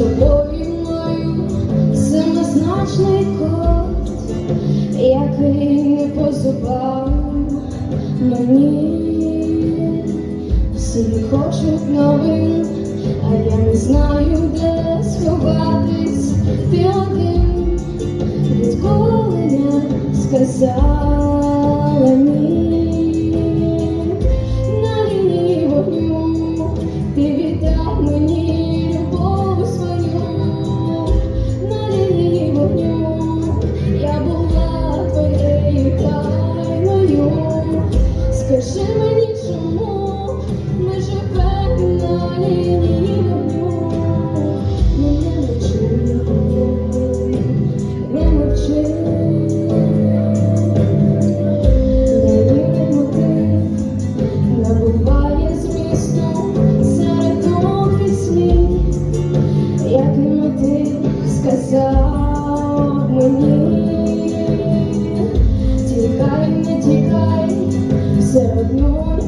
тобою маю синозначний код, який не позубав мені, всі хочуть новин, а я не знаю, де сховатись ти один, відколи я сказала. Lord.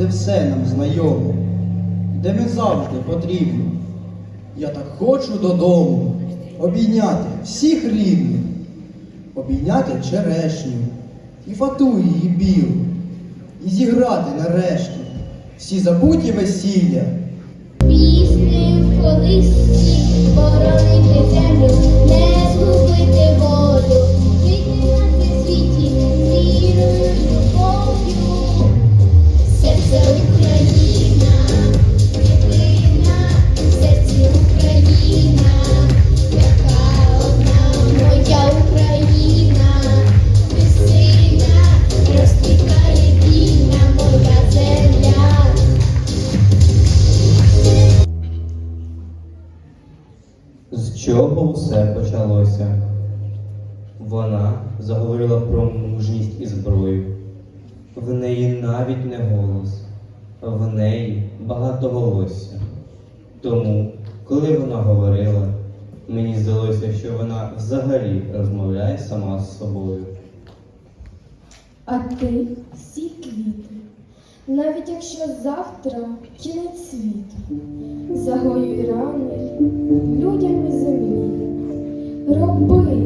Де все нам знайомо, де ми завжди потрібні. Я так хочу додому обійняти всіх рідних, обійняти черешню і фату її білу, і зіграти нарешті всі забуті весілля. Пісни в колисці, боронити землю, не згубити волю, багато волосся. Тому, коли вона говорила, мені здалося, що вона взагалі розмовляє сама з собою. А ти всі квіти, навіть якщо завтра кінець світу, загоюй рани людям і землі. Роби,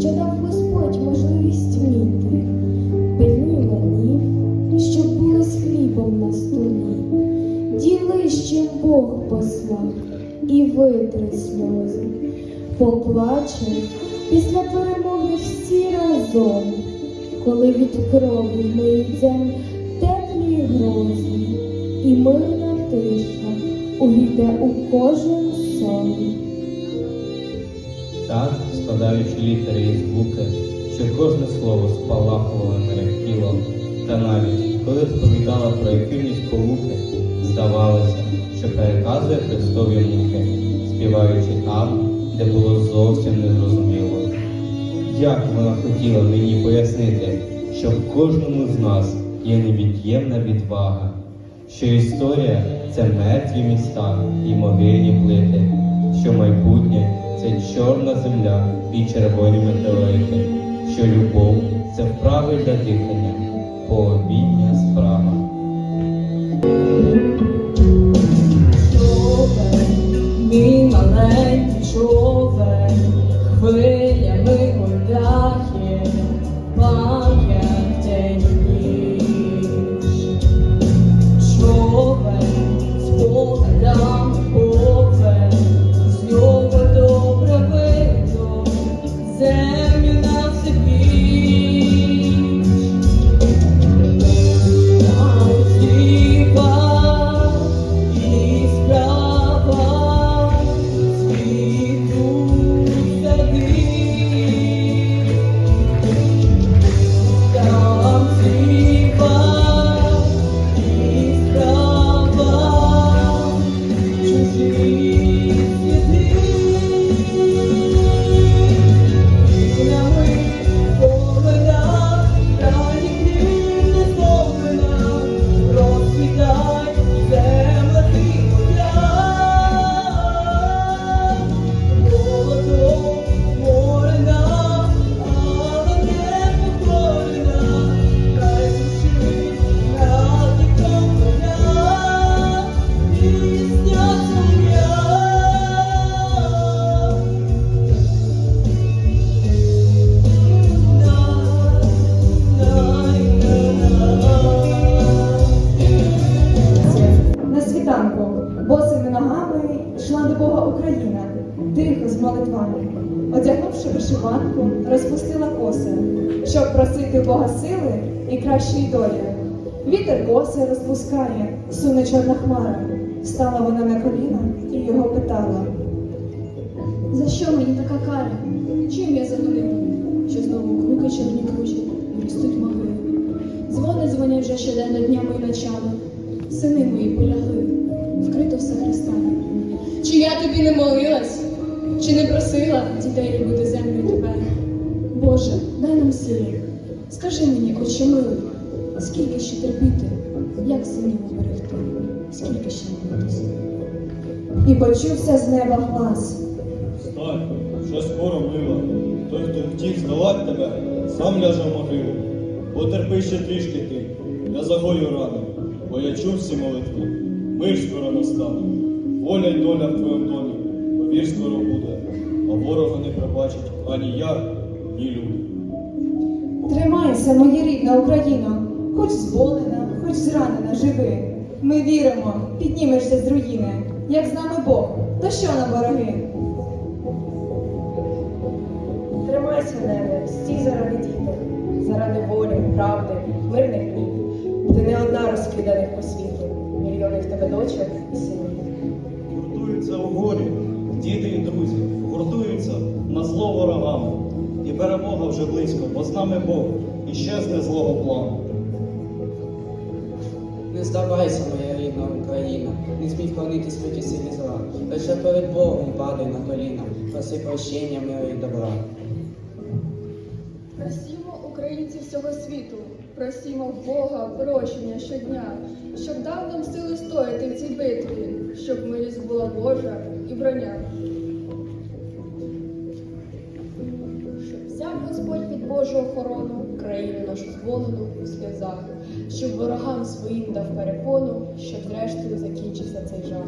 що дав Господь можливість вміти, пильнуй манів, щоб були з хлібом на столі. Діли, чим Бог послав, і витри сльози. Поплаче після перемоги всі разом коли від крові миють землю теплі грози, і мирна тиша увійде у кожен сон. Так, складаючи літери і звуки, що кожне слово спалахувало мерехтіло, та навіть коли сповідала про якимось полуки, здавалося, що переказує Христові муки, співаючи там, де було зовсім незрозуміло. Як вона хотіла мені пояснити, що в кожному з нас є невід'ємна відвага, що історія це мертві міста і могильні плити, що майбутнє це чорна земля і червоні метеорити, що любов це вправи для дихання, пообідня справа. мій маленький човен, хвилями Сили і кращої долі. Вітер коси розпускає, суне чорна хмара. Стала вона на коліна і його питала. За що мені така кара? Чим я загорила? Що знову круки чорні кружі і ростуть могили. Дзвони дзвонять вже щоденно днями і ночами. Сини мої полягли, вкрито все хрестами. Чи я тобі не молилась, чи не просила дітей любити землю тебе? Боже, дай нам сили. Скажи мені, отче милий, скільки ще терпіти, як синів уберегти, скільки ще молитися? І почувся з неба глас. Встань, вже скоро мила. Той, хто втіх здолать тебе, сам ляже в могилу. Потерпи ще трішки ти, я загою рани, бо я чув всі молитви. Мир скоро настане, воля й доля в твоєму домі, повір скоро буде, а ворога не пробачить ані я, ні люди. Тримайся, моя рідна Україно, хоч зболена, хоч зранена, живи. Ми віримо, піднімешся з руїни. Як з нами Бог, то що нам вороги? Тримайся, небе, стій заради дітей, заради волі, правди, мирних днів. Ти не одна розкиданих по світу, мільйони в тебе дочок і синів. Гуртуються у горі, діти і друзі, гуртуються на зло ворогам. І перемога вже близько, бо з нами Бог і щезне злого плану. Не здавайся, моя рідна Україна, не смій вклонитись проти силі зла. Лише перед Богом падай на коліна, проси прощення, миру і добра. Просімо українців всього світу, просімо Бога прощення щодня, щоб дав нам сили стояти в цій битві, щоб милість була Божа і броня. Божу охорону країну нашу зволену у сльозах, щоб ворогам своїм дав перепону, щоб зрештою закінчився цей жах.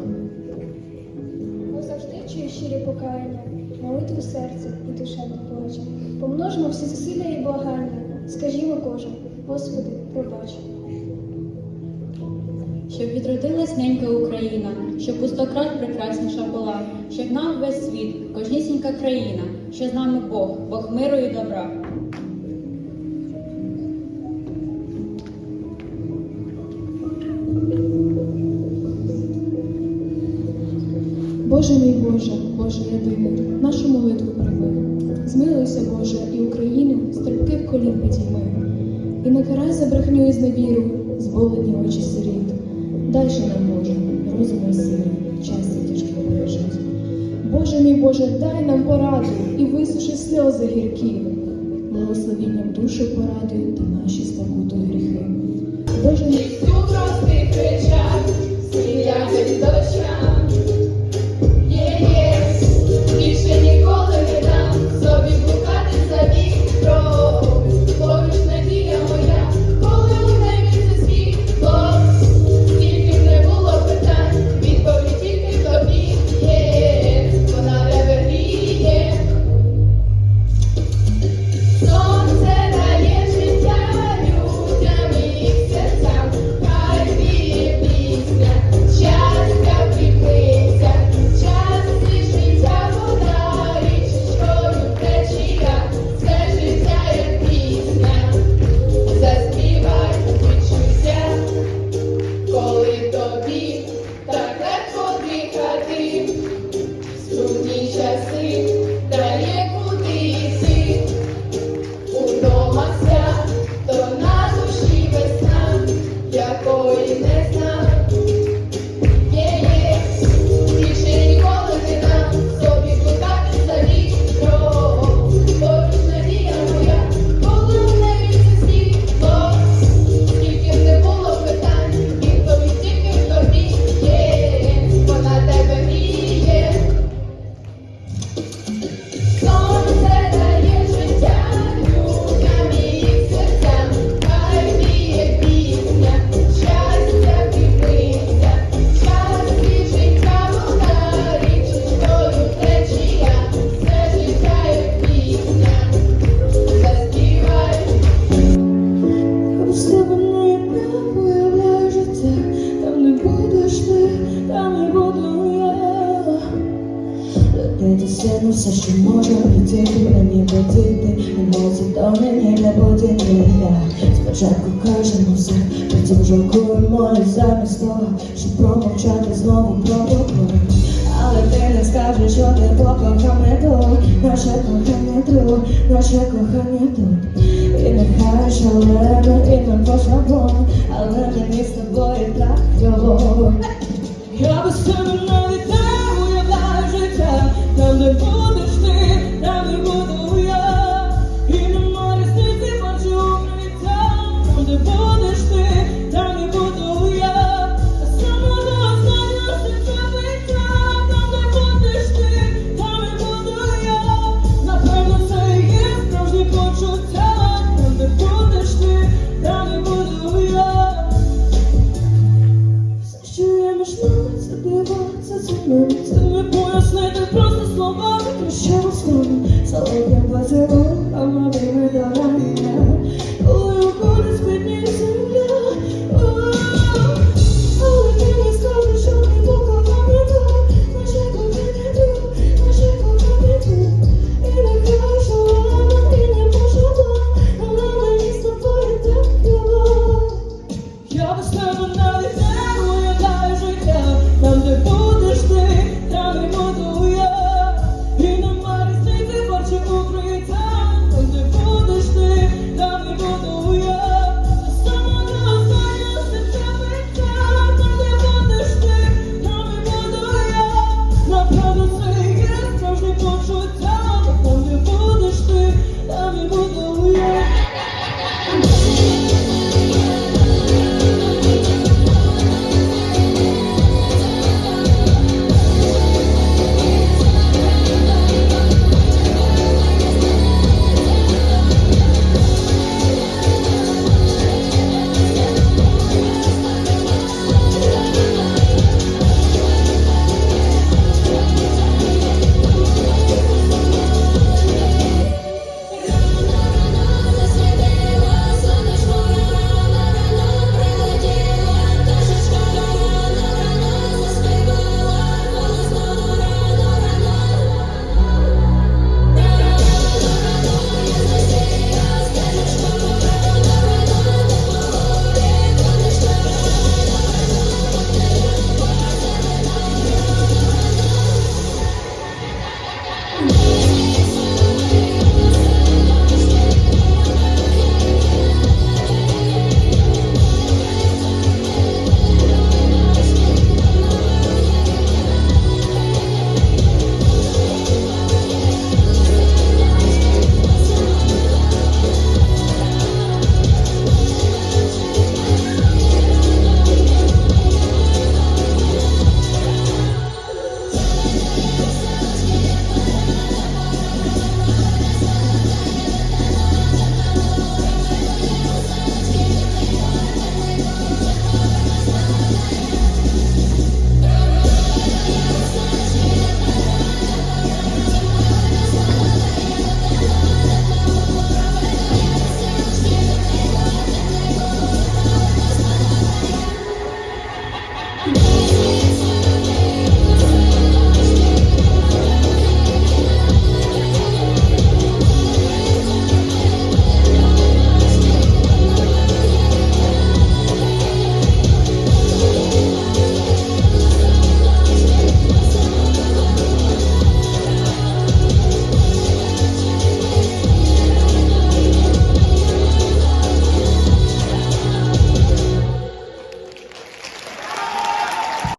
Бо завжди чую щирі покаяння, молитву серця і душа не плаче. Помножимо всі зусилля і благання, скажімо кожен, Господи, пробач. Щоб відродилась ненька Україна, щоб у сто крат прекрасніша була, щоб нам весь світ, кожнісінька країна, що з нами Бог, Бог миру і добра. Боже мій Боже, Боже єдиний, нашу молитву прийми. Змилуйся, Боже, і Україну стрибких колін підійми. І не карай за брехню і зневіру, зболені очі сиріт. Дай же нам, Боже, розум і сили, щастя тяжкі пережить. Боже мій Боже, дай нам пораду і висуши сльози гіркі. Благословінням душу порадуй та наші спокуту гріхи. Боже мій Ти сильно все, що може прийти, мені подіти, емоції до мені не подіти я. Спочатку кажемо все, потім жалкуємо і замість того, щоб промовчати знову провокуємо. Але ти не скажеш, що ти покохав не тут, наше кохання тут, наше кохання тут. І нехай шалено, і нам послабо, але мені з тобою так його. Я без тебе не там